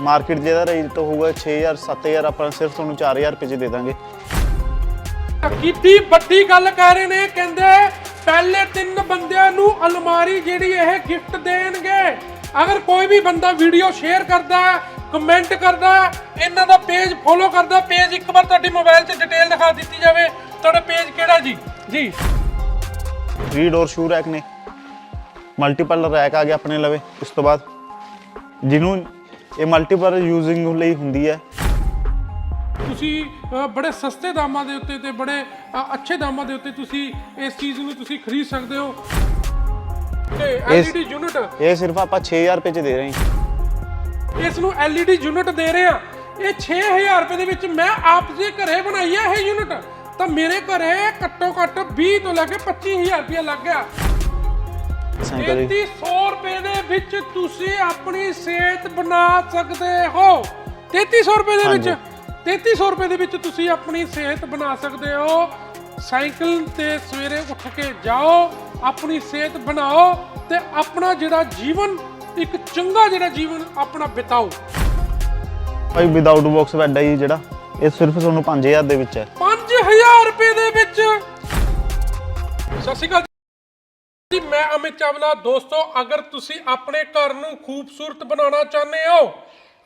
Market ਜਿਹਦਾ rate ਹੋਊਗਾ 6000 7000 ਆਪਾਂ ਸਿਰਫ ਤੁਹਾਨੂੰ 4000 ਰੁਪਏ 'ਚ ਦੇ ਦਾਂਗੇ। ਕਿੱਡੀ ਵੱਡੀ ਗੱਲ ਕਹਿ ਰਹੇ ਨੇ ਕਹਿੰਦੇ ਪਹਿਲੇ ਤਿੰਨ ਬੰਦਿਆਂ ਨੂੰ ਅਲਮਾਰੀ ਜਿਹੜੀ ਇਹ ਗਿਫਟ ਦੇਣਗੇ। ਅਗਰ ਕੋਈ ਵੀ ਬੰਦਾ ਵੀਡੀਓ ਸ਼ੇਅਰ ਕਰਦਾ ਕਮੈਂਟ ਕਰਦਾ ਇਹਨਾਂ ਦਾ ਪੇਜ ਫੋਲੋ ਕਰਦਾ ਪੇਜ ਇੱਕ ਵਾਰ ਤੁਹਾਡੀ ਮੋਬਾਈਲ ਤੇ ਡਿਟੇਲ ਦਿਖਾ ਦਿੱਤੀ ਜਾਵੇ ਤੁਹਾਡਾ ਪੇਜ ਕਿਹੜਾ ਜੀ? ਜੀ। 3 ਡੋਰ ਸ਼ੂ ਰੈਕ ਨੇ। ਮਲਟੀਪਲ ਰੈਕ ਆ ਗਿਆ ਆਪਣੇ ਲਵੇ ਉਸ ਤੋਂ ਬਾਅਦ ਜਿਹਨੂੰ ਇਹ ਮਲਟੀਪਲ ਯੂਜ਼ਿੰਗ ਲਈ ਹੁੰਦੀ ਹੈ। ਤੁਸੀਂ ਅ, ਬੜੇ ਸਸਤੇ ਦਾਮਾਂ ਦੇ ਉੱਤੇ ਤੇ ਬੜੇ ਅ, ਅੱਛੇ ਦਾਮਾਂ ਦੇ ਉੱਤੇ ਤੁਸੀਂ ਇਸ ਚੀਜ਼ ਨੂੰ ਤੁਸੀਂ ਖਰੀਦ ਸਕਦੇ ਹੋ। ਤੇ ਇਸ- LED ਯੂਨਿਟ ਇਹ ਸਿਰਫ ਆਪਾਂ 6000 ਰੁਪਏ 'ਚ ਦੇ ਰਹੇ ਹਾਂ। ਇਸ ਨੂੰ LED ਯੂਨਿਟ ਦੇ ਰਹੇ ਆ ਇਹ 6000 ਰੁਪਏ ਦੇ ਵਿੱਚ ਮੈਂ ਆਪ ਦੇ ਘਰੇ ਬਣਾਈ ਹੈ ਇਹ ਯੂਨਿਟ ਤਾਂ ਮੇਰੇ ਘਰੇ ਘੱਟੋ ਘੱਟ 20 ਤੋਂ ਲੈ ਕੇ 25000 ਰੁਪਏ ਲੱਗ ਗਿਆ। ਸਾਈਕਲ 3300 ਰੁਪਏ ਦੇ ਵਿੱਚ ਤੁਸੀਂ ਆਪਣੀ ਸਿਹਤ ਬਣਾ ਸਕਦੇ ਹੋ। 3300 ਰੁਪਏ ਦੇ ਵਿੱਚ 3300 ਰੁਪਏ ਦੇ ਵਿੱਚ ਤੁਸੀਂ ਆਪਣੀ ਸਿਹਤ ਬਣਾ ਸਕਦੇ ਹੋ। ਸਾਈਕਲ ਤੇ ਸਵੇਰੇ ਉੱਠ ਕੇ ਜਾਓ ਆਪਣੀ ਸਿਹਤ ਬਣਾਓ ਤੇ ਆਪਣਾ ਜਿਹੜਾ ਜੀਵਨ ਇੱਕ ਚੰਗਾ ਜਿਹੜਾ ਜੀਵਨ ਆਪਣਾ ਬਿਤਾਓ। ਭਾਈ ਵਿਦਆਊਟ ਬਾਕਸ ਬੈੱਡ ਹੈ ਜੀ ਜਿਹੜਾ ਇਹ ਸਿਰਫ ਤੁਹਾਨੂੰ 5000 ਦੇ ਵਿੱਚ ਹੈ। 5000 ਰੁਪਏ ਦੇ ਵਿੱਚ। ਸਤਿ ਸ਼੍ਰੀ ਅਕਾਲ ਜੀ। ਮੈਂ ਅਮਿਤ ਚਾਵਲਾ ਦੋਸਤੋ ਅਗਰ ਤੁਸੀਂ ਆਪਣੇ ਘਰ ਨੂੰ ਖੂਬਸੂਰਤ ਬਣਾਉਣਾ ਚਾਹੁੰਦੇ ਹੋ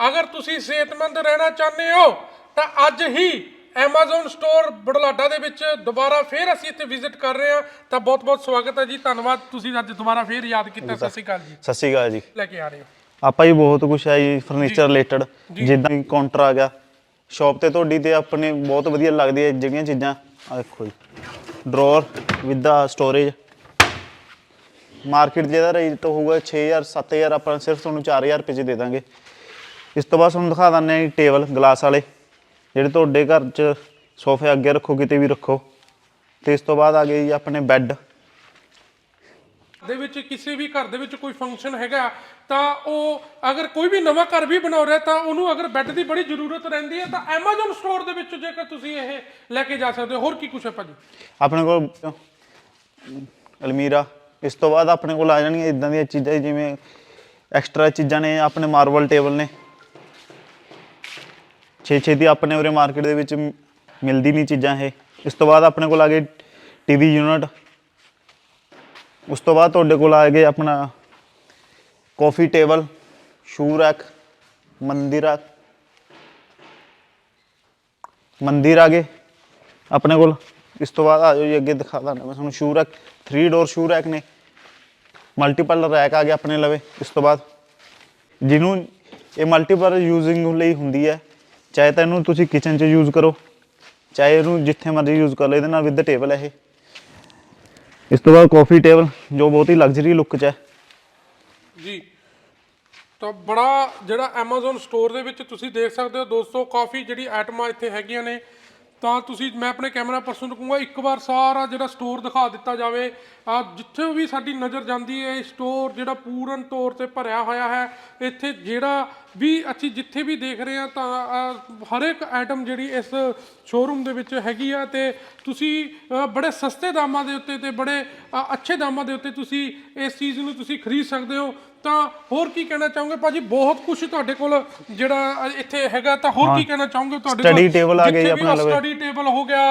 ਅਗਰ ਤੁਸੀਂ ਸਿਹਤਮੰਦ ਰਹਿਣਾ ਚਾਹੁੰਦੇ ਹੋ ਤਾਂ ਅੱਜ ਹੀ Amazon ਸਟੋਰ ਬੜਲਾਡਾ ਦੇ ਵਿੱਚ ਦੁਬਾਰਾ ਫੇਰ ਅਸੀਂ ਇੱਥੇ ਵਿਜ਼ਿਟ ਕਰ ਰਹੇ ਹਾਂ। ਤਾਂ ਬਹੁਤ ਬਹੁਤ ਸਵਾਗਤ ਹੈ ਜੀ ਧੰਨਵਾਦ। ਤੁਸੀਂ ਅੱਜ ਦੁਬਾਰਾ ਫੇਰ ਯਾਦ ਕੀਤਾ। ਸਤਿ ਸ਼੍ਰੀ ਅਕਾਲ ਜੀ। ਸਤਿ ਸ਼੍ਰੀ ਅਕਾਲ ਜੀ। ਲੈ ਕੇ ਆ ਰਹੇ ਹੋ। ਆਪਾਂ ਜੀ ਬਹੁਤ ਕੁਝ ਹੈ ਜੀ ਫਰਨੀਚਰ ਰਿਲੇਟਡ ਜਿੱਦਾਂ ਕਾਊਂਟਰ ਆ ਗਿਆ। ਸ਼ਾਪ ਤੇ ਤੁਹਾਡੀ ਤੇ ਆਪਣੇ ਬਹੁਤ ਵਧੀਆ ਲੱਗਦੀ ਹੈ ਜਿਹੜੀਆਂ ਚੀਜ਼ਾਂ। ਆ ਦੇਖੋ ਜੀ। Drawer with the storage market ਜਿਹਦਾ ਰੇਟ ਹੋਊਗਾ 6000 7000 ਆਪਾਂ ਸਿਰਫ ਤੁਹਾਨੂੰ 4000 ਰੁਪਏ 'ਚ ਦੇ ਦਾਂਗੇ। ਇਸ ਤੋਂ ਬਾਅਦ ਤੁਹਾਨੂੰ ਦਿਖਾ ਦਿੰਦੇ ਹਾਂ ਟੇਬਲ ਗਲਾਸ ਵਾਲੇ। ਜਿਹੜੇ ਤੁਹਾਡੇ ਘਰ 'ਚ ਸੋਫੇ ਅੱਗੇ ਰੱਖੋ ਕਿਤੇ ਵੀ ਰੱਖੋ। ਤੇ ਇਸ ਤੋਂ ਬਾਅਦ ਆ ਗਏ ਜੀ ਆਪਣੇ ਬੈੱਡ। ਦੇ ਵਿੱਚ ਕਿਸੇ ਵੀ ਘਰ ਦੇ ਵਿੱਚ ਕੋਈ ਫੰਕਸ਼ਨ ਹੈਗਾ ਤਾਂ ਉਹ ਅਗਰ ਕੋਈ ਵੀ ਨਵਾਂ ਘਰ ਵੀ ਬਣਾ ਰਿਹਾ ਤਾਂ ਉਹਨੂੰ ਅਗਰ ਬੈੱਡ ਦੀ ਬੜੀ ਜ਼ਰੂਰਤ ਰਹਿੰਦੀ ਹੈ ਤਾਂ Amazon ਸਟੋਰ ਦੇ ਵਿੱਚ ਜੇਕਰ ਤੁਸੀਂ ਇਹ ਲੈ ਕੇ ਜਾ ਸਕਦੇ ਹੋ। ਹੋਰ ਕੀ ਕੁਛ ਹੈ ਭਾਜੀ? ਆਪਣੇ ਕੋਲ ਅਲਮੀਰਾ ਇਸ ਤੋਂ ਬਾਅਦ ਆਪਣੇ ਕੋਲ ਆ ਜਾਣਗੀਆਂ ਇਦਾਂ ਦੀਆਂ ਚੀਜ਼ਾਂ ਜਿਵੇਂ ਐਕਸਟਰਾ ਚੀਜ਼ਾਂ ਨੇ ਆਪਣੇ ਮਾਰਬਲ ਟੇਬਲ ਨੇ। ਛੇ ਛੇ ਦੀ ਆਪਣੇ ਉਰੇ ਮਾਰਕੀਟ ਦੇ ਵਿੱਚ ਮਿਲਦੀ ਨਹੀਂ ਚੀਜ਼ਾਂ ਇਹ। ਇਸ ਤੋਂ ਬਾਅਦ ਆਪਣੇ ਕੋਲ ਆ ਗਏ ਟੀਵੀ ਯੂਨਿਟ ਉਸ ਤੋਂ ਬਾਅਦ ਤੁਹਾਡੇ ਕੋਲ ਆ ਗਏ ਆਪਣਾ ਕਾਫੀ ਟੇਬਲ ਸ਼ੂ ਰੈਕ ਮੰਦਿਰ ਆ। ਮੰਦਿਰ ਆ ਗਏ ਆਪਣੇ ਕੋਲ। ਇਸ ਤੋਂ ਬਾਅਦ ਆ ਜਾਓ ਜੀ, ਅੱਗੇ ਦਿਖਾ ਦਾਂ ਮੈਂ ਤੁਹਾਨੂੰ shoe rack 3 door shoe rack ਨੇ। ਮਲਟੀਪਲ ਰੈਕ ਆ ਗਿਆ ਆਪਣੇ ਲਵੇ, ਇਸ ਤੋਂ ਬਾਅਦ ਜਿਹਨੂੰ ਇਹ ਮਲਟੀਪਲ ਯੂਜ਼ਿੰਗ ਲਈ ਹੁੰਦੀ ਹੈ, ਚਾਹੇ ਤਾਂ ਇਹਨੂੰ ਤੁਸੀਂ ਕਿਚਨ 'ਚ ਯੂਜ਼ ਕਰੋ, ਚਾਹੇ ਇਹਨੂੰ ਜਿੱਥੇ ਮਰਜ਼ੀ ਯੂਜ਼ ਕਰ ਲਓ, ਇਹਦੇ ਨਾਲ ਵਿਦ ਟੇਬਲ ਹੈ ਇਹ। ਇਸ ਤੋਂ ਬਾਅਦ ਕਾਫੀ ਟੇਬਲ ਜੋ ਬਹੁਤ ਹੀ ਲਗਜ਼ਰੀ ਲੁੱਕ 'ਚ ਹੈ। ਜੀ, ਤਾਂ ਬੜਾ ਜਿਹੜਾ Amazon ਸਟੋਰ ਦੇ ਵਿੱਚ ਤੁਸੀਂ ਦੇਖ ਸਕਦੇ ਹੋ ਦੋਸਤੋ ਕਾਫੀ ਜਿਹੜੀ ਆਈਟਮਾਂ ਇੱਥੇ ਹੈਗੀਆਂ ਨੇ ਤਾਂ ਤੁਸੀਂ, ਮੈਂ ਆਪਣੇ ਕੈਮਰਾ ਪਰਸਨ ਨੂੰ ਕਹੂੰਗਾ ਇੱਕ ਵਾਰ ਸਾਰਾ ਜਿਹੜਾ ਸਟੋਰ ਦਿਖਾ ਦਿੱਤਾ ਜਾਵੇ, ਆ ਜਿੱਥੇ ਵੀ ਸਾਡੀ ਨਜ਼ਰ ਜਾਂਦੀ ਹੈ, ਇਹ ਸਟੋਰ ਜਿਹੜਾ ਪੂਰਨ ਤੌਰ ਤੇ ਭਰਿਆ ਹੋਇਆ ਹੈ, ਇੱਥੇ ਜਿਹੜਾ ਵੀ ਅਸੀਂ ਜਿੱਥੇ ਵੀ ਦੇਖ ਰਹੇ ਹਾਂ ਤਾਂ ਹਰ ਇੱਕ ਆਈਟਮ ਜਿਹੜੀ ਇਸ ਸ਼ੋਰੂਮ ਦੇ ਵਿੱਚ ਹੈਗੀ ਆ ਤੇ ਤੁਸੀਂ ਬੜੇ ਸਸਤੇ ਦਾਮਾਂ ਦੇ ਉੱਤੇ ਤੇ ਬੜੇ ਅੱਛੇ ਦਾਮਾਂ ਦੇ ਉੱਤੇ ਤੁਸੀਂ ਇਸ ਚੀਜ਼ ਨੂੰ ਤੁਸੀਂ ਖਰੀਦ ਸਕਦੇ ਹੋ ਤਾਂ ਹੋਰ ਕੀ ਕਹਿਣਾ ਚਾਹੋਗੇ ਭਾਜੀ ਬਹੁਤ ਕੁਝ ਤੁਹਾਡੇ ਕੋਲ ਜਿਹੜਾ ਇੱਥੇ ਹੈਗਾ ਤਾਂ ਹੋਰ ਕੀ ਕਹਿਣਾ ਚਾਹੋਗੇ ਤੁਹਾਡੇ Study table ਆ ਗਿਆ ਜੀ ਜਿੱਥੇ ਵੀ ਆਪਣਾ ਲਵੇ। ਸਟੱਡੀ ਟੇਬਲ ਹੋ ਗਿਆ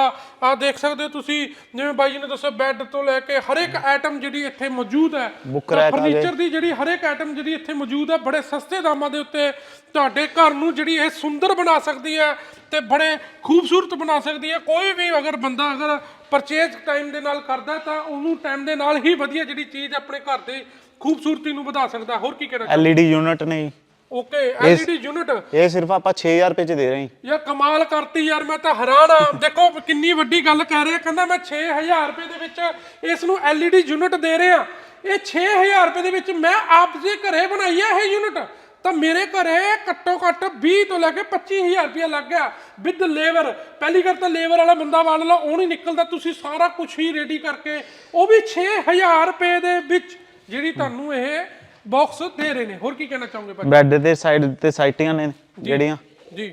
ਆ ਦੇਖ ਸਕਦੇ ਹੋ ਤੁਸੀਂ ਜਿਵੇਂ ਬਾਈ ਜੀ ਨੇ ਦੱਸਿਆ ਬੈੱਡ ਤੋਂ ਲੈ ਕੇ ਹਰ ਇੱਕ ਆਈਟਮ ਜਿਹੜੀ ਇੱਥੇ ਮੌਜੂਦ ਹੈ ਆ। ਫਰਨੀਚਰ ਦੀ ਜਿਹੜੀ ਹਰ ਇੱਕ ਆਈਟਮ ਜਿਹੜੀ ਇੱਥੇ ਮੌਜੂਦ ਹੈ ਬੜੇ ਸਸਤੇ ਦਾਮਾਂ ਦੇ ਉੱਤੇ ਤੁਹਾਡੇ ਘਰ ਨੂੰ ਜਿਹੜੀ ਇਹ ਸੁੰਦਰ ਬਣਾ ਸਕਦੀ ਹੈ ਤੇ ਬੜੇ ਖੂਬਸੂਰਤ ਬਣਾ ਸਕਦੀ ਹੈ। ਕੋਈ ਵੀ ਅਗਰ ਬੰਦਾ ਅਗਰ ਪਰਚੇਜ਼ ਟਾਈਮ ਦੇ ਨਾਲ ਕਰਦਾ ਤਾਂ ਉਹਨੂੰ ਟਾਈਮ ਦੇ ਨਾਲ ਹੀ ਵਧੀਆ ਜਿਹੜੀ ਚੀਜ਼ ਆਪਣੇ ਘਰ ਦੇ ਖੂਬਸੂਰਤੀ ਨੂੰ ਵਧਾ ਸਕਦਾ। ਹੋਰ ਕੀ ਕਹਿਣਾ LED ਯੂਨਿਟ ਨੇ ਜੀ। ਓਕੇ ਐਲਈਡੀ ਯੂਨਿਟ ਇਹ ਸਿਰਫ ਆਪਾਂ 6000 ਰੁਪਏ 'ਚ ਦੇ ਰਹੇ ਹਾਂ ਯਾਰ ਕਮਾਲ ਕਰਤੀ ਯਾਰ ਮੈਂ ਤਾਂ ਹੈਰਾਨ ਆ ਦੇਖੋ ਕਿੰਨੀ ਵੱਡੀ ਗੱਲ ਕਹਿ ਰਿਹਾ। ਕਹਿੰਦਾ ਮੈਂ 6000 ਰੁਪਏ ਦੇ ਵਿੱਚ ਇਸ ਨੂੰ LED ਯੂਨਿਟ ਦੇ ਰਿਹਾ। ਇਹ 6000 ਰੁਪਏ ਦੇ ਵਿੱਚ ਮੈਂ ਆਪ ਦੇ ਘਰੇ ਬਣਾਈ ਹੈ ਇਹ ਯੂਨਿਟ ਤਾਂ ਮੇਰੇ ਘਰੇ ਘੱਟੋ ਘੱਟ 20 ਤੋਂ ਲੈ ਕੇ 25000 ਰੁਪਏ ਲੱਗ ਗਿਆ। ਵਿਦ ਲੇਬਰ ਪਹਿਲੀ ਗੱਲ ਤਾਂ ਲੇਬਰ ਵਾਲਾ ਬੰਦਾ ਵਾਲ ਲਾ ਉਹ ਨਹੀਂ ਨਿਕਲਦਾ ਤੁਸੀਂ ਸਾਰਾ ਕੁਝ ਹੀ ਰੈਡੀ ਕਰਕੇ ਉਹ ਵੀ 6000 ਰੁਪਏ ਦੇ ਵਿੱਚ ਜਿਹੜੀ ਤੁਹਾਨੂੰ ਇਹ ਬਾਕਸ ਦੇ ਰਹੇ ਨੇ। ਹੋਰ ਕੀ ਕਹਿਣਾ ਚਾਹੋਗੇ ਭਾਜੀ? ਬੈੱਡ ਦੇ ਸਾਈਡ ਤੇ ਸਾਈਟੀਆਂ ਨੇ ਜਿਹੜੀਆਂ। ਜੀ।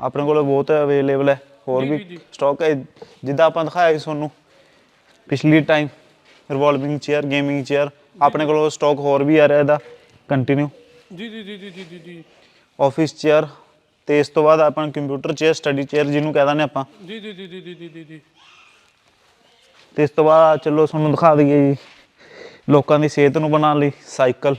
ਆਪਣੇ ਕੋਲ ਬਹੁਤ ਅਵੇਲੇਬਲ ਹੈ ਹੋਰ ਜੀ, ਵੀ ਜੀ। ਸਟਾਕ ਹੈ। ਜਿੱਦਾਂ ਆਪਾਂ ਦਿਖਾਇਆ ਸੀ ਤੁਹਾਨੂੰ ਪਿਛਲੀ time revolving chair gaming chair ਆਪਣੇ ਕੋਲ ਸਟਾਕ ਹੋਰ ਵੀ ਆ ਰਿਹਾ ਇਹਦਾ ਕੰਟੀਨਿਊ ਜੀ ਜੀ ਜੀ ਜੀ ਜੀ ਜੀ ਜੀ ਆਫਿਸ ਚੇਅਰ ਤੇ ਇਸ ਤੋਂ ਬਾਅਦ ਆਪਾਂ ਕੰਪਿਊਟਰ ਚੇਅਰ ਸਟੱਡੀ ਚੇਅਰ ਜਿਹਨੂੰ ਕਹਿ ਦਿੰਦੇ ਆਪਾਂ ਜੀ ਜੀ ਜੀ ਜੀ ਜੀ ਜੀ ਜੀ ਜੀ ਤੇ ਇਸ ਤੋਂ ਬਾਅਦ ਚਲੋ ਤੁਹਾਨੂੰ ਦਿਖਾ ਦਈਏ ਜੀ ਲੋਕਾਂ ਦੀ ਸਿਹਤ ਨੂੰ ਬਣਾਉਣ ਲਈ ਸਾਈਕਲ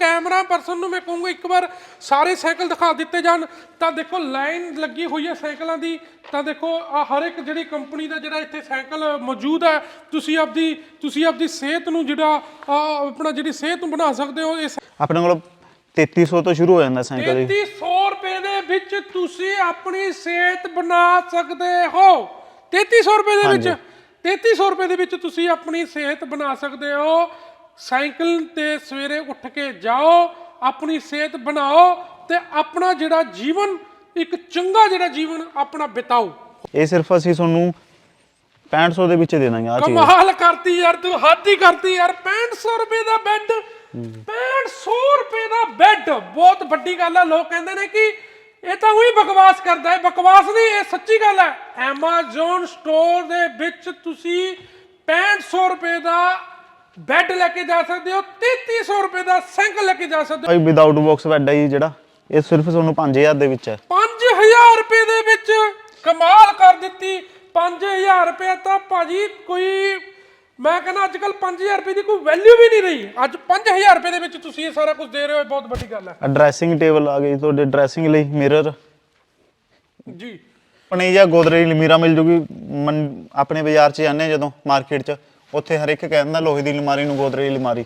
ਕੈਮਰਾ ਪਰਸਨ ਨੂੰ ਮੈਂ ਕਹੂੰਗਾ ਇੱਕ ਵਾਰ ਸਾਰੇ ਸਾਈਕਲ ਦਿਖਾ ਦਿੱਤੇ ਜਾਣ ਤਾਂ ਦੇਖੋ ਲਾਈਨ ਲੱਗੀ ਹੋਈ ਹੈ ਸਾਈਕਲਾਂ ਦੀ ਤਾਂ ਦੇਖੋ ਆ ਹਰ ਇੱਕ ਜਿਹੜੀ ਕੰਪਨੀ ਦਾ ਜਿਹੜਾ ਇੱਥੇ ਸਾਈਕਲ ਮੌਜੂਦ ਹੈ ਤੁਸੀਂ ਆਪਦੀ ਤੁਸੀਂ ਆਪਦੀ ਸਿਹਤ ਨੂੰ ਜਿਹੜਾ ਆਪਣਾ ਜਿਹੜੀ ਸਿਹਤ ਨੂੰ ਬਣਾ ਸਕਦੇ ਹੋ ਇਸ ਆਪਣੇ ਕੋਲ 3300 ਤੋਂ ਸ਼ੁਰੂ ਹੋ ਜਾਂਦਾ ਸਾਈਕਲ ਜੀ। 3300 ਰੁਪਏ ਦੇ ਵਿੱਚ ਤੁਸੀਂ ਆਪਣੀ ਸਿਹਤ ਬਣਾ ਸਕਦੇ ਹੋ। 3300 ਰੁਪਏ ਦੇ ਵਿੱਚ 3300 ਰੁਪਏ ਦੇ ਵਿੱਚ ਤੁਸੀਂ ਆਪਣੀ ਸਿਹਤ ਬਣਾ ਸਕਦੇ ਹੋ। ਸਾਈਕਲ ਤੇ ਸਵੇਰੇ ਉੱਠ ਕੇ ਜਾਓ ਆਪਣੀ ਸਿਹਤ ਬਣਾਓ ਤੇ ਆਪਣਾ ਜਿਹੜਾ ਜੀਵਨ ਇੱਕ ਚੰਗਾ ਜਿਹੜਾ ਜੀਵਨ ਆਪਣਾ ਬਿਤਾਓ। ਇਹ ਸਿਰਫ ਅਸੀਂ ਤੁਹਾਨੂੰ 6500 ਦੇ ਵਿੱਚ ਦੇ ਦਾਂਗੇ ਆ ਚੀਜ਼। ਕਮਾਲ ਕਰਤੀ ਯਾਰ ਤੂੰ ਹੱਦ ਹੀ ਕਰਤੀ ਯਾਰ। 6500 ਰੁਪਏ ਦਾ ਬੈੱਡ 6500 ਰੁਪਏ ਦਾ ਬੈੱਡ ਬਹੁਤ ਵੱਡੀ ਗੱਲ ਹੈ ਲੋਕ ਕਹਿੰਦੇ ਨੇ ਕਿ ਇਹ ਤਾਂ ਉਹੀ ਬਕਵਾਸ ਕਰਦਾ ਹੈ। ਬਕਵਾਸ ਨਹੀਂ ਇਹ ਸੱਚੀ ਗੱਲ ਹੈ Amazon ਸਟੋਰ ਦੇ ਵਿੱਚ ਤੁਸੀਂ 6500 ਰੁਪਏ ਦਾ ਬੈੱਡ ਲੈ ਕੇ ਜਾ ਸਕਦੇ ਹੋ 3300 ਰੁਪਏ ਦਾ ਸਾਈਕਲ ਲੈ ਕੇ ਜਾ ਸਕਦੇ ਭਾਈ ਵਿਦਆਊਟ ਬਾਕਸ ਬੈੱਡ ਹੈ ਜੀ ਜਿਹੜਾ। ਇਹ ਸਿਰਫ ਤੁਹਾਨੂੰ 5000 ਦੇ ਵਿੱਚ ਹੋ। 5000 ਰੁਪਏ ਦੇ ਵਿੱਚ ਕਮਾਲ ਕਰ ਦਿੱਤੀ। 5000 ਰੁਪਏ ਤਾਂ ਭਾਜੀ ਕੋਈ ਮੈਂ ਕਹਿੰਦਾ ਅੱਜ ਕੱਲ 5000 ਰੁਪਏ ਦੀ ਕੋਈ ਵੈਲਿਊ ਵੀ ਨਹੀਂ ਰਹੀ। ਅੱਜ 5000 ਰੁਪਏ ਦੇ ਵਿੱਚ ਤੁਸੀਂ ਇਹ ਸਾਰਾ ਕੁਝ ਦੇ ਰਹੇ ਹੋ ਇਹ ਬਹੁਤ ਵੱਡੀ ਗੱਲ ਹੈ। ਡਰੈਸਿੰਗ ਟੇਬਲ ਆ ਗਈ ਤੁਹਾਡੇ ਡਰੈਸਿੰਗ ਲਈ ਮਿਰਰ ਜੀ। ਆਪਣੇ ਜਾਂ ਗੋਦਰੇਜ ਅਲਮੀਰਾ ਮਿਲ ਜੂਗੀ ਮਨ- ਆਪਣੇ ਬਾਜ਼ਾਰ 'ਚ ਜਾਂਦੇ ਹਾਂ ਜਦੋਂ ਮਾਰਕੀਟ 'ਚ ਉੱਥੇ ਹਰ ਇੱਕ ਕਹਿੰਦਾ ਲੋਹੇ ਦੀ ਅਲਮਾਰੀ ਨੂੰ ਗੋਦਰੇਜ ਅਲਮਾਰੀ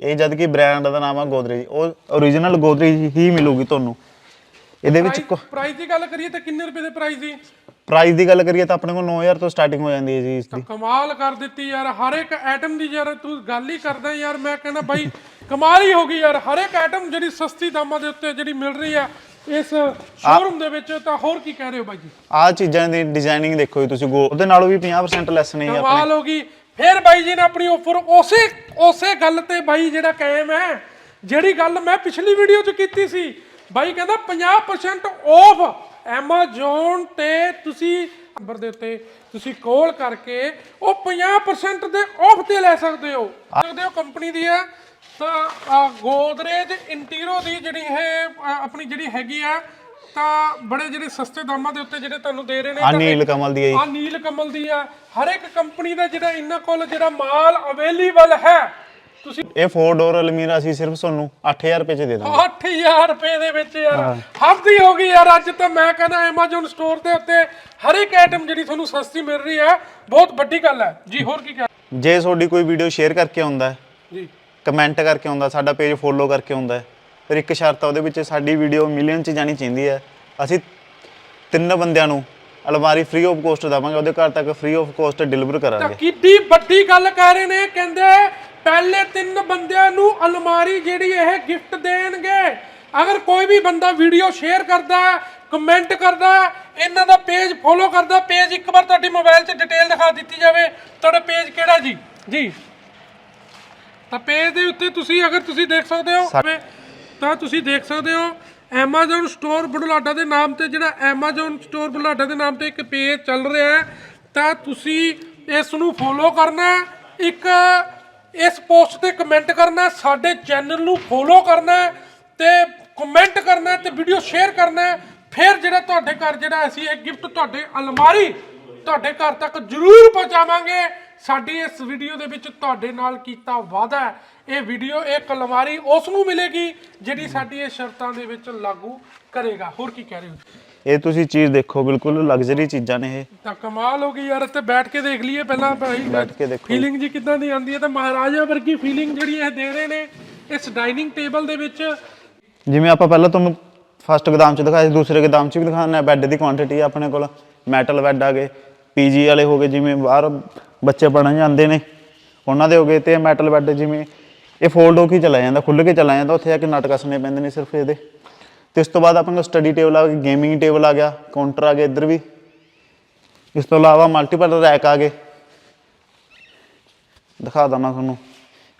ਇਹ ਜਦ ਕਿ ਬ੍ਰਾਂਡ ਦਾ ਨਾਮ ਆ ਗੋਦਰੇਜ ਉਹ origignal ਗੋਦਰੇਜ ਹੀ ਮਿਲੂਗੀ ਤੁਹਾਨੂੰ। ਇਹਦੇ ਵਿੱਚ ਪ੍ਰਾਈਸ ਦੀ ਗੱਲ ਕਰੀਏ ਤਾਂ ਕਿੰਨੇ ਰੁਪਏ ਦੇ ਪ੍ਰਾਈਸ ਦੀ? ਪ੍ਰਾਈਸ ਦੀ ਗੱਲ ਕਰੀਏ ਤਾਂ ਆਪਣੇ ਕੋਲ 9000 ਤੋਂ ਸਟਾਰਟਿੰਗ ਹੋ ਜਾਂਦੀ ਹੈ ਜੀ ਇਸ ਦੀ। ਕਮਾਲ ਕਰ ਦਿੱਤੀ ਯਾਰ ਹਰ ਇੱਕ ਆਈਟਮ ਦੀ ਯਾਰ ਤੂੰ ਗੱਲ ਹੀ ਕਰਦਾ ਯਾਰ ਮੈਂ ਕਹਿੰਦਾ ਬਾਈ ਕਮਾਲ ਹੀ ਹੋ ਗਈ ਯਾਰ ਹਰ ਇੱਕ ਆਈਟਮ ਜਿਹੜੀ ਸਸਤੀ ਦਾਮਾਂ ਦੇ ਉੱਤੇ ਜਿਹੜੀ ਮਿਲ ਰਹੀ ਹੈ ਇਸ ਸ਼ੋਰੂਮ ਦੇ ਵਿੱਚ ਤਾਂ ਹੋਰ ਕੀ ਕਹਿ ਰਹੇ ਹੋ ਬਾਈ ਜੀ? ਆਹ ਚੀਜ਼ਾਂ ਦੀ ਡਿਜ਼ਾਈਨਿੰਗ ਦੇਖੋ ਜੀ ਤੁਸੀਂ ਗੋ- ਉਹਦੇ ਨਾਲੋਂ ਵੀ 50% ਲੈਸ ਨਹੀਂ ਹੈ ਆਪਣੇ। ਕਮਾਲ ਹੋ ਗਈ। ਫਿਰ ਬਾਈ ਜੀ ਨੇ ਆਪਣੀ ਆਫਰ ਉਸੇ ਉਸੇ ਗੱਲ ਤੇ ਬਾਈ ਜਿਹੜਾ ਕਾਇਮ ਹੈ ਜਿਹੜੀ ਗੱਲ ਮੈਂ ਪਿਛਲੀ ਵੀਡੀਓ 'ਚ ਕੀਤੀ ਸੀ ਬਾਈ ਕਹਿੰਦਾ 50% ਆਫ Amazon ਤੇ ਤੁਸੀਂ ਨੰਬਰ ਦੇ ਉੱਤੇ ਤੁਸੀਂ ਕਾਲ ਕਰਕੇ ਉਹ 50% ਦੇ ਆਫ ਤੇ ਲੈ ਸਕਦੇ ਹੋ। ਸਕਦੇ ਹੋ ਕੰਪਨੀ ਦੀ ਹੈ ਤਾਂ ਗੋਦਰੇਜ ਇੰਟੀਰੋ ਦੀ ਜਿਹੜੀ ਅ, ਆਪਣੀ ਜਿਹੜੀ ਹੈਗੀ ਆ ਤਾਂ ਬੜੇ ਜਿਹੜੇ ਸਸਤੇ ਦਾਮਾਂ ਦੇ ਉੱਤੇ ਜਿਹੜੇ ਤੁਹਾਨੂੰ ਦੇ ਰਹੇ ਨੇ ਆ ਨੀਲ ਕਮਲ ਦੀ ਹੈ। ਆ ਨੀਲ ਕਮਲ ਦੀ ਆ। ਹਰ ਇੱਕ ਕੰਪਨੀ ਦਾ ਜਿਹੜਾ ਇਹਨਾਂ ਕੋਲ ਜਿਹੜਾ ਮਾਲ ਅਵੇਲੇਬਲ ਹੈ ਤੁਸੀਂ ਇਹ 4 ਡੋਰ ਅਲਮੀਰਾ ਅਸੀਂ ਸਿਰਫ ਤੁਹਾਨੂੰ 8000 ਰੁਪਏ 'ਚ ਦੇ ਦਾਂਗੇ। 8000 ਰੁਪਏ ਦੇ ਵਿੱਚ ਯਾਰ। ਹੱਦ ਹੀ ਗਈ ਯਾਰ ਅੱਜ ਤਾਂ ਮੈਂ ਕਹਿੰਦਾ Amazon ਸਟੋਰ ਦੇ ਉੱਤੇ ਹਰ ਇੱਕ ਆਈਟਮ ਜਿਹੜੀ ਤੁਹਾਨੂੰ ਸਸਤੀ ਮਿਲ ਰਹੀ ਹੈ ਬਹੁਤ ਵੱਡੀ ਗੱਲ ਹੈ। ਜੀ ਹੋਰ ਕੀ ਕਹਿ ਜੇ ਤੁਹਾਡੀ ਕੋਈ ਵੀਡੀਓ ਸ਼ੇਅਰ ਕਰਕੇ ਆਉਂਦਾ ਹੈ ਜੀ। ਕਮੈਂਟ ਕਰਕੇ ਆਉਂਦਾ ਸਾਡਾ ਪੇਜ ਫੋਲੋ ਕਰਕੇ ਆਉਂਦਾ ਹੈ ਫਿਰ ਇੱਕ ਸ਼ਰਤ ਆ ਉਹਦੇ ਵਿੱਚ ਸਾਡੀ ਵੀਡੀਓ ਮਿਲੀਅਨ 'ਚ ਜਾਣੀ ਚਾਹੀਦੀ ਹੈ। ਅਸੀਂ ਤਿੰਨ ਬੰਦਿਆਂ ਨੂੰ ਅਲਮਾਰੀ ਫ੍ਰੀ ਆਫ ਕੋਸਟ ਦੇਵਾਂਗੇ ਉਹਦੇ ਘਰ ਤੱਕ ਫ੍ਰੀ ਆਫ ਕੋਸਟ ਡਿਲੀਵਰ ਤਾਂ ਕਰਾਂਗੇ। ਕਿੱਡੀ ਵੱਡੀ ਗੱਲ ਕਹਿ ਰਹੇ ਨੇ ਕਹਿੰਦੇ ਪਹਿਲੇ ਤਿੰਨ ਬੰਦਿਆਂ ਨੂੰ ਅਲਮਾਰੀ ਜਿਹੜੀ ਇਹ ਗਿਫਟ ਦੇਣਗੇ। ਅਗਰ ਕੋਈ ਵੀ ਬੰਦਾ ਵੀਡੀਓ ਸ਼ੇਅਰ ਕਰਦਾ ਕਮੈਂਟ ਕਰਦਾ ਇਹਨਾਂ ਦਾ ਪੇਜ ਫੋਲੋ ਕਰਦਾ ਪੇਜ ਇੱਕ ਵਾਰ ਤੁਹਾਡੀ ਮੋਬਾਈਲ 'ਚ ਡਿਟੇਲ ਦਿਖਾ ਦਿੱਤੀ ਜਾਵੇ ਤੁਹਾਡਾ ਪੇਜ ਕਿਹੜਾ ਜੀ? ਜੀ। ਤਾਂ ਪੇਜ ਦੇ ਉੱਤੇ ਤੁਸੀਂ ਅਗਰ ਤੁਸੀਂ ਦੇਖ ਸਕਦੇ ਹੋ ਤਾਂ ਤੁਸੀਂ ਦੇਖ ਸਕਦੇ ਹੋ Amazon ਸਟੋਰ ਬੁਢਲਾਡਾ ਦੇ ਨਾਮ ਤੇ ਜਿਹੜਾ Amazon ਸਟੋਰ ਬੁਢਲਾਡਾ ਦੇ ਨਾਮ ਤੇ ਇੱਕ ਪੇਜ ਚੱਲ ਰਿਹਾ ਹੈ। ਤਾਂ ਤੁਸੀਂ ਇਸ ਨੂੰ ਫੋਲੋ ਕਰਨਾ। ਇੱਕ ਇਸ ਪੋਸਟ ਤੇ ਕਮੈਂਟ ਕਰਨਾ ਸਾਡੇ ਚੈਨਲ ਨੂੰ ਫੋਲੋ ਕਰਨਾ ਹੈ ਤੇ ਕਮੈਂਟ ਕਰਨਾ ਹੈ ਤੇ ਵੀਡੀਓ ਸ਼ੇਅਰ ਕਰਨਾ ਫਿਰ ਜਿਹੜਾ ਤੁਹਾਡੇ ਘਰ ਜਿਹੜਾ ਅਸੀਂ ਇਹ ਗਿਫਟ ਤੁਹਾਡੇ ਅਲਮਾਰੀ ਤੁਹਾਡੇ ਘਰ ਤੱਕ ਜ਼ਰੂਰ ਪਹੁੰਚਾਵਾਂਗੇ। ਸਾਡੀ ਇਸ ਵੀਡੀਓ ਦੇ ਵਿੱਚ ਤੁਹਾਡੇ ਨਾਲ ਕੀਤਾ ਵਾਅਦਾ ਇਹ ਵੀਡੀਓ ਇਹ ਕਲਮਾਰੀ ਉਸ ਨੂੰ ਮਿਲੇਗੀ ਜਿਹੜੀ ਸਾਡੀ ਇਹ ਸ਼ਰਤਾਂ ਦੇ ਵਿੱਚ ਲਾਗੂ ਕਰੇਗਾ। ਹੋਰ ਕੀ ਕਹਿ ਰਹੇ ਹੋ? ਇਹ ਤੁਸੀਂ ਚੀਜ਼ ਦੇਖੋ ਬਿਲਕੁਲ ਲਗਜ਼ਰੀ ਚੀਜ਼ਾਂ ਨੇ ਇਹ। ਤਾਂ ਕਮਾਲ ਹੋ ਗਈ ਯਾਰ ਇੱਥੇ ਬੈਠ ਕੇ ਦੇਖ ਲਈਏ ਪਹਿਲਾਂ ਭਾਈ। ਬੈਠ ਕੇ ਦੇਖੋ। ਫੀਲਿੰਗ ਜੀ ਕਿੱਦਾਂ ਦੀ ਆਉਂਦੀ ਹੈ ਤਾਂ ਮਹਾਰਾਜਾ ਵਰਗੀ ਫੀਲਿੰਗ ਜਿਹੜੀ ਇਹ ਦੇ ਰਹੇ ਨੇ ਇਸ ਡਾਈਨਿੰਗ ਟੇਬਲ ਦੇ ਵਿੱਚ। ਜਿਵੇਂ ਆਪਾਂ ਪਹਿਲਾਂ ਤੁਹਾਨੂੰ ਫਸਟ ਗੋਦਾਮ 'ਚ ਦਿਖਾਇਆ ਸੀ ਦੂਸਰੇ ਗੋਦਾਮ 'ਚ ਵੀ ਦਿਖਾਉਣਾ ਹੈ ਬੈੱਡ ਦੀ ਕੁਆਂਟੀਟੀ ਆਪਣੇ ਕੋਲ। ਮੈਟਲ ਬੈੱਡ ਆ ਗਏ ਪੀਜੀ ਵਾਲੇ ਹੋ ਗਏ ਜਿਵੇਂ ਬਾਹਰ ਬੱਚੇ ਪੜਨ ਜਾਂਦੇ ਨੇ ਉਹਨਾਂ ਦੇ ਹੋ ਗਏ ਤੇ ਮੈਟਲ ਬੈੱਡ ਜਿਵੇਂ ਇਹ ਫੋਲਡ ਹੋ ਕੇ ਚਲਾ ਜਾਂਦਾ ਖੁੱਲ ਕੇ ਚਲਾ ਜਾਂਦਾ ਉੱਥੇ ਜਾ ਕੇ ਨਟ ਕੱਸਣੇ ਪੈਂਦੇ ਨੇ ਸਿਰਫ ਇਹਦੇ। ਤੇ ਇਸ ਤੋਂ ਬਾਅਦ ਆਪਣੇ ਕੋਲ ਸਟੱਡੀ ਟੇਬਲ ਆ ਗਿਆ ਗੇਮਿੰਗ ਟੇਬਲ ਆ ਗਿਆ ਕਾਊਂਟਰ ਆ ਗਿਆ ਇੱਧਰ ਵੀ। ਇਸ ਤੋਂ ਇਲਾਵਾ ਮਲਟੀਪਲ ਰੈਕ ਆ ਗਏ। ਦਿਖਾ ਦਵਾਂ ਤੁਹਾਨੂੰ।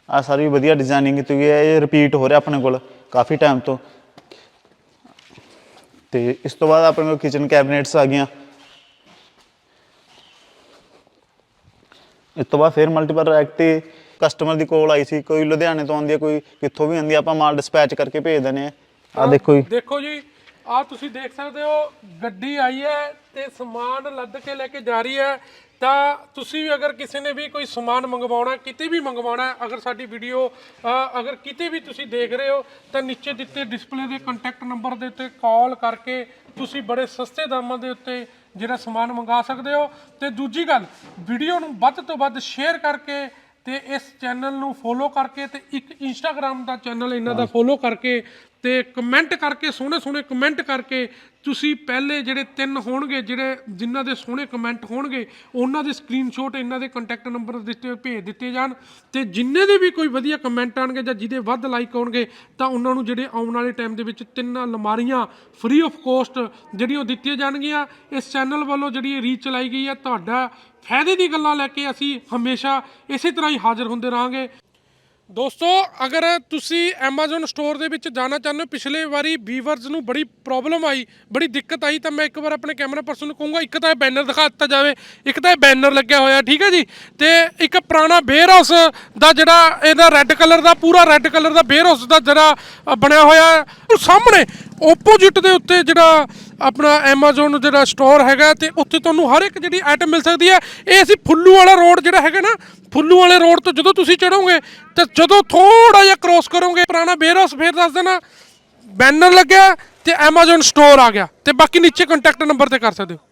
ਆ ਸਾਰੀ ਵਧੀਆ ਡਿਜ਼ਾਈਨਿੰਗ ਕੀਤੀ ਹੋਈ ਹੈ, ਇਹ ਰਿਪੀਟ ਹੋ ਰਿਹਾ ਆਪਣੇ ਕੋਲ ਕਾਫੀ ਟਾਈਮ ਤੋਂ। ਤੇ ਇਸ ਤੋਂ ਬਾਅਦ ਆਪਣੇ ਕੋਲ ਕਿਚਨ ਕੈਬਨਿਟਸ ਆ ਗਈਆਂ। ਇਸ ਤੋਂ ਬਾਅਦ ਫਿਰ ਮਲਟੀਪਲ ਰੈਕ ਤੇ ਕਸਟਮਰ ਦੀ ਕੋਲ ਆਈ ਸੀ, ਕੋਈ ਲੁਧਿਆਣੇ ਤੋਂ ਆਉਂਦੀ ਹੈ, ਕੋਈ ਕਿੱਥੋਂ ਵੀ ਆਉਂਦੀ ਹੈ, ਆਪਾਂ ਮਾਲ ਡਿਸਪੈਚ ਕਰਕੇ ਭੇਜ ਦਿੰਦੇ ਆ ਆ ਦੇਖੋ ਜੀ। ਦੇਖੋ ਜੀ ਆ ਤੁਸੀਂ ਦੇਖ ਸਕਦੇ ਹੋ ਗੱਡੀ ਆਈ ਹੈ ਤੇ ਸਮਾਨ ਲੱਦ ਕੇ ਲੈ ਕੇ ਜਾ ਰਹੀ ਹੈ। ਤਾਂ ਤੁਸੀਂ ਵੀ ਅਗਰ ਕਿਸੇ ਨੇ ਵੀ ਕੋਈ ਸਮਾਨ ਮੰਗਵਾਉਣਾ ਕਿਤੇ ਵੀ ਮੰਗਵਾਉਣਾ ਅਗਰ ਸਾਡੀ ਵੀਡੀਓ ਅਗਰ ਕਿਤੇ ਵੀ ਤੁਸੀਂ ਦੇਖ ਰਹੇ ਹੋ ਤਾਂ ਨੀਚੇ ਦਿੱਤੇ ਡਿਸਪਲੇ ਦੇ ਕੰਟੈਕਟ ਨੰਬਰ ਦੇ ਉੱਤੇ ਕਾਲ ਕਰਕੇ ਤੁਸੀਂ ਬੜੇ ਸਸਤੇ ਦਾਮਾਂ ਦੇ ਉੱਤੇ ਜਿਹੜਾ ਸਮਾਨ ਮੰਗਾ ਸਕਦੇ ਹੋ। ਤੇ ਦੂਜੀ ਗੱਲ ਵੀਡੀਓ ਨੂੰ ਵੱਧ ਤੋਂ ਵੱਧ ਸ਼ੇਅਰ ਕਰਕੇ ਤੇ ਇਸ ਚੈਨਲ ਨੂੰ ਫੋਲੋ ਕਰਕੇ ਤੇ ਇੱਕ ਇੰਸਟਾਗ੍ਰam ਦਾ ਚੈਨਲ ਇਹਨਾਂ ਦਾ ਫੋਲੋ ਕਰਕੇ ਤੇ ਕਮੈਂਟ ਕਰਕੇ, ਸੋਹਣੇ ਸੋਹਣੇ ਕਮੈਂਟ ਕਰਕੇ ਤੁਸੀਂ ਪਹਿਲੇ ਜਿਹੜੇ ਤਿੰਨ ਹੋਣਗੇ, ਜਿਹੜੇ ਜਿਨ੍ਹਾਂ ਦੇ ਸੋਹਣੇ ਕਮੈਂਟ ਹੋਣਗੇ, ਉਹਨਾਂ ਦੇ ਸਕਰੀਨਸ਼ਾਟ ਇਹਨਾਂ ਦੇ ਕੰਟੈਕਟ ਨੰਬਰ ਦਿੱਤੇ, ਭੇਜ ਦਿੱਤੇ ਜਾਣ ਤੇ ਜਿੰਨੇ ਦੇ ਵੀ ਕੋਈ ਵਧੀਆ ਕਮੈਂਟ ਆਣਗੇ ਜਾਂ ਜਿਹਦੇ ਵੱਧ ਲਾਈਕ ਆਉਣਗੇ ਤਾਂ ਉਹਨਾਂ ਨੂੰ ਜਿਹੜੇ ਆਉਣ ਵਾਲੇ ਟਾਈਮ ਦੇ ਵਿੱਚ ਤਿੰਨ ਅਲਮਾਰੀਆਂ ਫ੍ਰੀ ਆਫ ਕੋਸਟ ਜਿਹੜੀਆਂ ਉਹ ਦਿੱਤੀਆਂ ਜਾਣਗੀਆਂ। ਇਸ ਚੈਨਲ ਵੱਲੋਂ ਜਿਹੜੀ ਰੀਚ ਚਲਾਈ ਗਈ ਹੈ, ਤੁਹਾਡਾ ਫਾਇਦੇ ਦੀ ਗੱਲਾਂ ਲੈ ਕੇ ਅਸੀਂ ਹਮੇਸ਼ਾ ਇਸੇ ਤਰ੍ਹਾਂ ਹੀ ਹਾਜ਼ਰ ਹੁੰਦੇ ਰਹਾਂਗੇ। ਦੋਸਤੋ, ਅਗਰ ਤੁਸੀਂ Amazon ਸਟੋਰ ਦੇ ਵਿੱਚ ਜਾਣਾ ਚਾਹੁੰਦੇ ਹੋ, ਪਿਛਲੇ ਵਾਰੀ ਵੀਵਰਸ ਨੂੰ ਬੜੀ ਪ੍ਰੋਬਲਮ ਆਈ, ਬੜੀ ਦਿੱਕਤ ਆਈ, ਤਾਂ ਮੈਂ ਇੱਕ ਵਾਰ ਆਪਣੇ ਕੈਮਰਾ ਪਰਸਨ ਨੂੰ ਕਹੂੰਗਾ, ਇੱਕ ਤਾਂ ਇਹ ਬੈਨਰ ਦਿਖਾ ਦਿੱਤਾ ਜਾਵੇ, ਇੱਕ ਤਾਂ ਇਹ ਬੈਨਰ ਲੱਗਿਆ ਹੋਇਆ, ਠੀਕ ਹੈ ਜੀ? ਤੇ ਇੱਕ ਪੁਰਾਣਾ ਬੇਅਰ ਹਾਊਸ ਦਾ ਜਿਹੜਾ ਇਹਦਾ ਰੈੱਡ ਕਲਰ ਦਾ, ਪੂਰਾ ਰੈੱਡ ਕਲਰ ਦਾ ਬੇਅਰ ਹਾਊਸ ਦਾ ਜਿਹੜਾ ਬਣਿਆ ਹੋਇਆ, ਉਹ ਸਾਹਮਣੇ ਆਪੋਜੀਟ ਦੇ ਉੱਤੇ ਜਿਹੜਾ ਆਪਣਾ Amazon ਜਿਹੜਾ ਸਟੋਰ ਹੈਗਾ ਤੇ ਉੱਥੇ ਤੁਹਾਨੂੰ ਹਰ ਇੱਕ ਜਿਹੜੀ ਆਈਟਮ ਮਿਲ ਸਕਦੀ ਹੈ। ਇਹ ਅਸੀਂ ਫੁੱਲੂ ਵਾਲਾ ਰੋਡ ਜਿਹੜਾ ਹੈਗਾ ਨਾ, ਫੁੱਲੂ ਵਾਲੇ ਰੋਡ ਤੋਂ ਜਦੋਂ ਤੁਸੀਂ ਚੜੋਗੇ ਤੇ ਜਦੋਂ ਥੋੜਾ ਜਿਹਾ ਕ੍ਰੋਸ ਕਰੋਗੇ, ਪੁਰਾਣਾ ਬੇਰੋਸ ਹਾਊਸ ਫੇਰ ਦੱਸ ਦੇਣਾ ਬੈਨਰ ਲੱਗਿਆ ਤੇ Amazon ਸਟੋਰ ਆ ਗਿਆ ਤੇ ਬਾਕੀ ਨੀਚੇ ਕੰਟੈਕਟ ਨੰਬਰ ਤੇ ਕਰ ਸਕਦੇ ਹੋ।